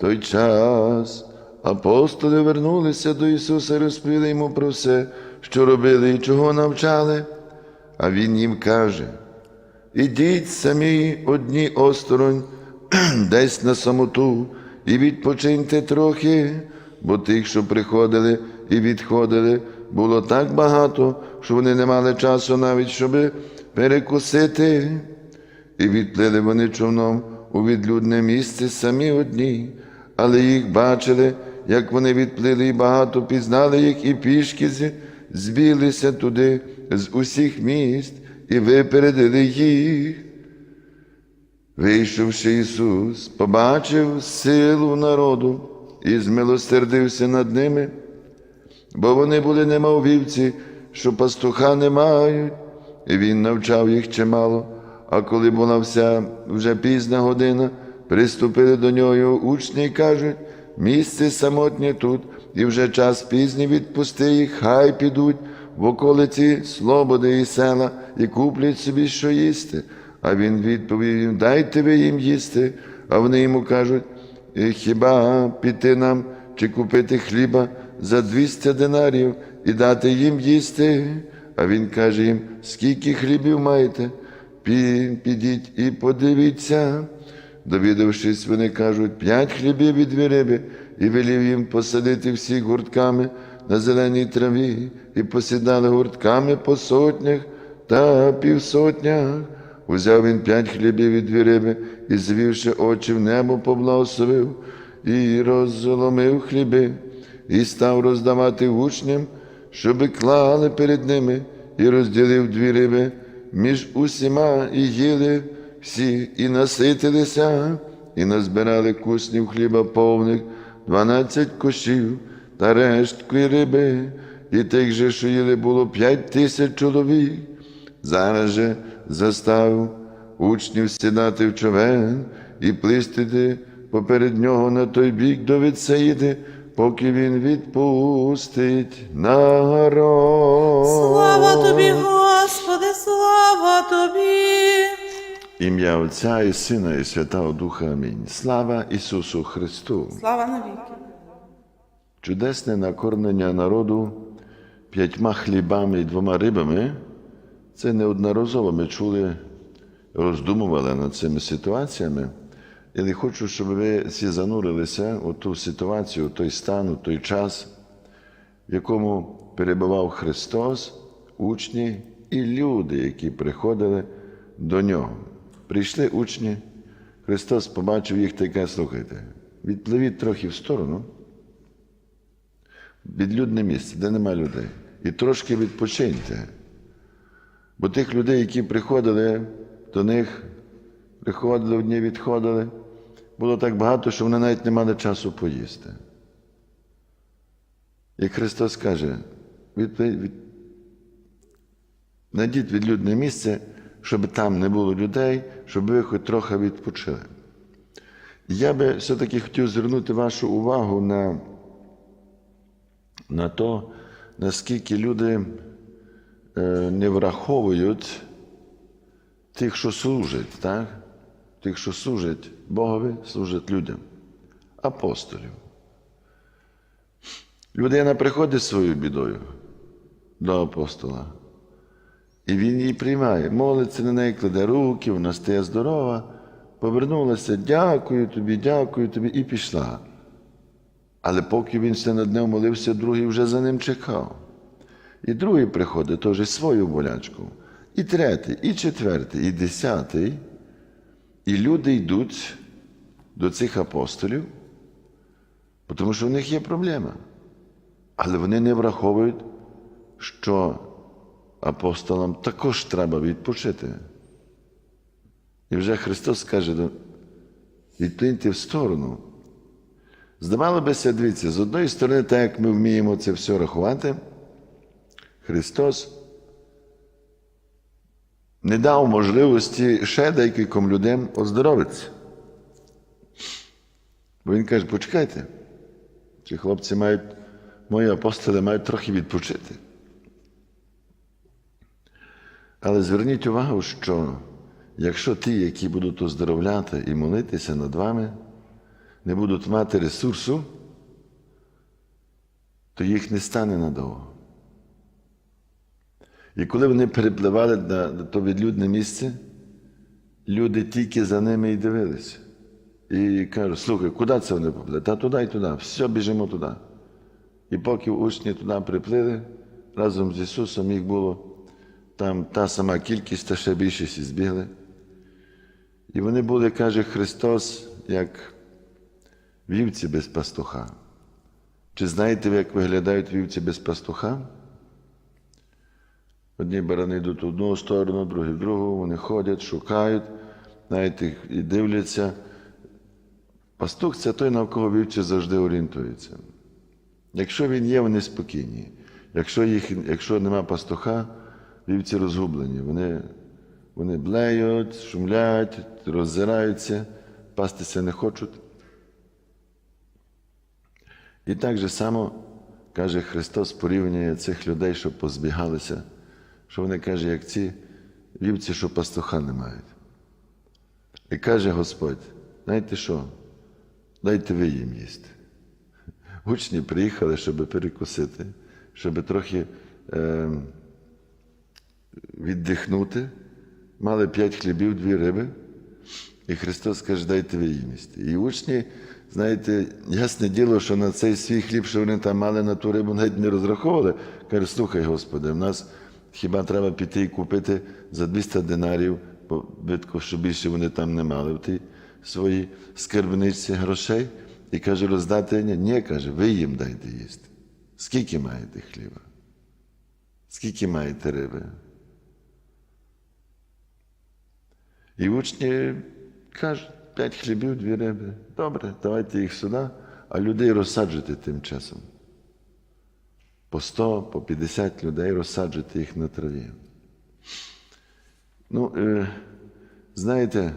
той час апостоли вернулися до Ісуса і розповіли йому про все, що робили і чого навчали. А Він їм каже: Ідіть самі одні осторонь, десь на самоту, і відпочиньте трохи, бо тих, що приходили і відходили, було так багато, що вони не мали часу навіть, щоби перекусити. І відплили вони човном у відлюдне місце самі одні, але їх бачили, як вони відплили, багато пізнали їх, і пішки з- збіглися туди з усіх міст і випередили їх. Вийшовши Ісус, побачив силу народу і змилосердився над ними, бо вони були немов вівці, що пастуха не мають, і Він навчав їх чимало. А коли була вся вже пізна година, приступили до нього його учні і кажуть, місце самотнє тут, і вже час пізній відпусти їх, хай підуть в околиці слободи і села і куплять собі, що їсти. А він відповів їм, дайте ви їм їсти. А вони йому кажуть, «Е, хіба піти нам чи купити хліба за 200 динарів і дати їм їсти? А він каже їм, скільки хлібів маєте? Підіть і подивіться. Довідавшись, вони кажуть, п'ять хлібів і дві риби, і велів їм посадити всіх гуртками на зеленій траві, і посідали гуртками по сотнях та півсотнях. Узяв він п'ять хлібів і дві риби, і звівши очі в небо, поблагословив, і розломив хліби, і став роздавати учням, щоби клали перед ними, і розділив дві риби між усіма, і їли всі, і наситилися, і назбирали куснів хліба повних, дванадцять кошів та рештки риби, і тих же, що їли, було п'ять тисяч чоловік. Зараз же заставив учнів сідати в човен і плистити поперед нього на той бік до Віцеїди, поки він відпустить народ. Слава тобі, Господи, Ім'я Отця і Сина, і Святого Духа. Амінь. Слава Ісусу Христу! Слава навіки. Чудесне накормлення народу п'ятьма хлібами і двома рибами. Це неодноразово ми чули, роздумували над цими ситуаціями. І не хочу, щоб ви всі занурилися у ту ситуацію, у той стан, у той час, в якому перебував Христос, учні і люди, які приходили до нього. Прийшли учні, Христос побачив їх таке, слухайте, відпливіть трохи в сторону відлюдне місце, де нема людей. І трошки відпочиньте. Бо тих людей, які приходили до них, приходили одні, відходили, було так багато, що вони навіть не мали часу поїсти. І Христос каже, від, від, найдіть відлюдне місце, щоб там не було людей, щоб ви хоч трохи відпочили. Я би все-таки хотів звернути вашу увагу на на то, наскільки люди е, не враховують тих, що служать, так? тих, що служать Богові, служать людям, апостолів. Людина приходить своєю бідою до апостола, і він її приймає, молиться на неї, кладе руки, вона стає здорова, повернулася, дякую тобі, дякую тобі, і пішла. Але поки він ще над ним молився, другий вже за ним чекав. І другий приходить теж свою болячку. І третій, і четвертий, і десятий. І люди йдуть до цих апостолів, тому що в них є проблема. Але вони не враховують, що апостолам також треба відпочити. І вже Христос каже, відплиньте в сторону. Здавало бися, дивіться, з одної сторони, так як ми вміємо це все рахувати, Христос не дав можливості ще деяким людям оздоровитися. Бо Він каже, почекайте, ці хлопці мають, мої апостоли мають трохи відпочити. Але зверніть увагу, що якщо ті, які будуть оздоровляти і молитися над вами, не будуть мати ресурсу, то їх не стане надовго. І коли вони перепливали на то відлюдне місце, люди тільки за ними і дивилися. І кажуть, слухай, куди це вони поплили? Та туди і туди, все, біжимо туди. І поки учні туди приплили, разом з Ісусом їх було там та сама кількість, та ще більшість збігли. І вони були, каже Христос, як вівці без пастуха. Чи знаєте ви, як виглядають вівці без пастуха? Одні барани йдуть в одну сторону, другі в другу, вони ходять, шукають, знаєте, і дивляться. Пастух це той, на кого вівці завжди орієнтуються. Якщо він є, вони спокійні. Якщо, їх, якщо нема пастуха, вівці розгублені. Вони, вони блеють, шумлять, роззираються, пастися не хочуть. І так же само, каже Христос, порівнює цих людей, що позбігалися, що вони каже, як ці вівці, що пастуха не мають. І каже Господь, знаєте що? Дайте ви їм їсти. Учні приїхали, щоб перекусити, щоб трохи е, віддихнути. Мали п'ять хлібів, дві риби. І Христос каже, дайте ви їм їсти. І учні, знаєте, ясне діло, що на цей свій хліб, що вони там мали на ту рибу, навіть не розраховували. Каже, слухай, Господи, в нас хіба треба піти і купити за 200 динарів, бо що більше вони там не мали в тій своїй скарбниці грошей. І каже, роздати ні. Ні, каже, ви їм дайте їсти. Скільки маєте хліба? Скільки маєте риби? І учні кажуть, п'ять хлібів, дві риби. Добре, давайте їх сюди, а людей розсаджуйте тим часом. По 100, по 50 людей розсаджуйте їх на траві. Ну, е, знаєте,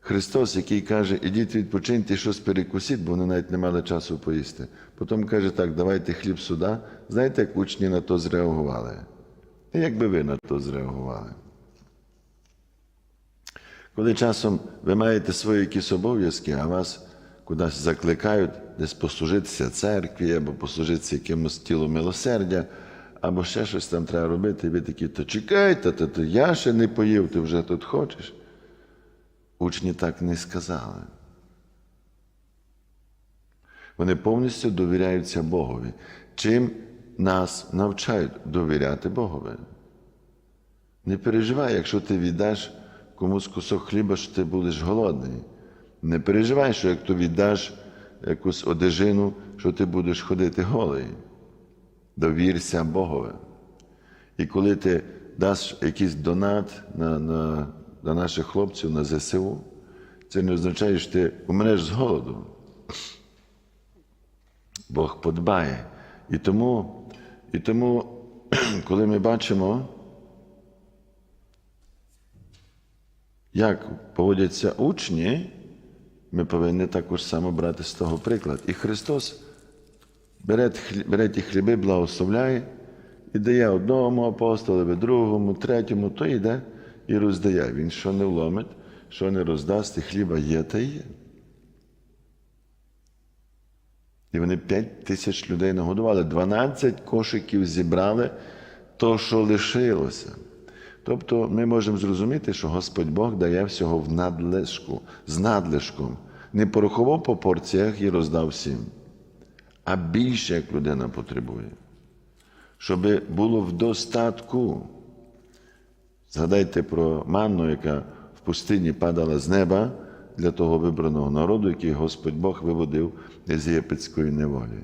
Христос, який каже, ідіть відпочиньте, щось перекусіть, бо вони навіть не мали часу поїсти. Потім каже так, давайте хліб сюди. Знаєте, як учні на то зреагували? Як би ви на то зреагували? Коли часом ви маєте свої якісь обов'язки, а вас кудись закликають десь послужитися церкві, або послужитися якимось тілом милосердя, або ще щось там треба робити, і ви такі, то чекайте, то, то я ще не поїв, ти вже тут хочеш. Учні так не сказали. Вони повністю довіряються Богові. Чим нас навчають довіряти Богові? Не переживай, якщо ти віддаш комусь кусок хліба, що ти будеш голодний. Не переживай, що як ти віддаш якусь одежину, що ти будеш ходити голий. Довірся Богові. І коли ти даш якийсь донат на, на, на наших хлопців на ЗСУ, це не означає, що ти умреш з голоду. Бог подбає. І тому, і тому коли ми бачимо, як поводяться учні, ми повинні також само брати з того приклад. І Христос бере, бере ті хліби, благословляє і дає одному апостолові, другому, третьому, то йде і роздає. Він що не вломить, що не роздасть, і хліба є та є. І вони 5 тисяч людей нагодували, 12 кошиків зібрали то, що лишилося. Тобто ми можемо зрозуміти, що Господь Бог дає всього в надлишку, з надлишком. Не порахував по порціях і роздав всім, а більше, як людина потребує. Щоб було в достатку. Згадайте про манну, яка в пустині падала з неба для того вибраного народу, який Господь Бог виводив з єгипетської неволі.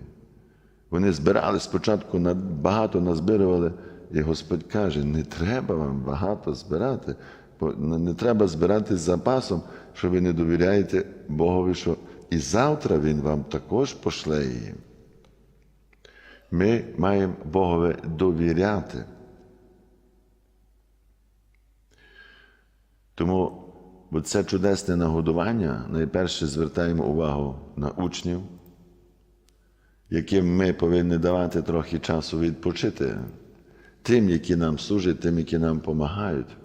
Вони збирали спочатку багато назбирували, і Господь каже: не треба вам багато збирати, бо не треба збирати з запасом, що ви не довіряєте Богові, що і завтра Він вам також пошле її. Ми маємо Богові довіряти. Тому бо це чудесне нагодування, найперше звертаємо увагу на учнів, яким ми повинні давати трохи часу відпочити, тим, які нам служать, тим, які нам допомагають,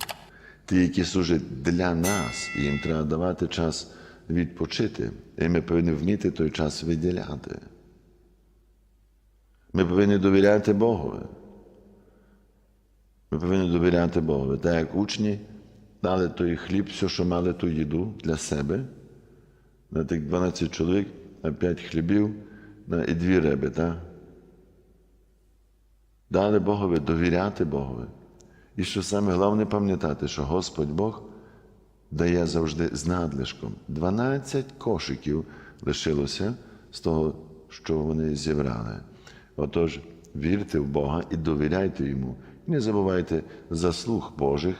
ті, які служать для нас, і їм треба давати час відпочити. І ми повинні вміти той час виділяти. Ми повинні довіряти Богові. Ми повинні довіряти Богові. Так як учні дали той хліб, все, що мали ту їду для себе, на тих 12 чоловік, на 5 хлібів і дві риби. Так? Дали Богові довіряти Богові. І що саме головне пам'ятати, що Господь Бог дає завжди з надлишком. 12 кошиків лишилося з того, що вони зібрали. Отож, вірте в Бога і довіряйте йому. І не забувайте заслуг Божих,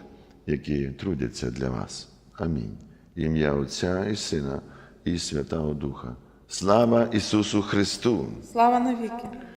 які трудяться для вас. Амінь. Ім'я Отця і Сина і Святого Духа. Слава Ісусу Христу! Слава навіки.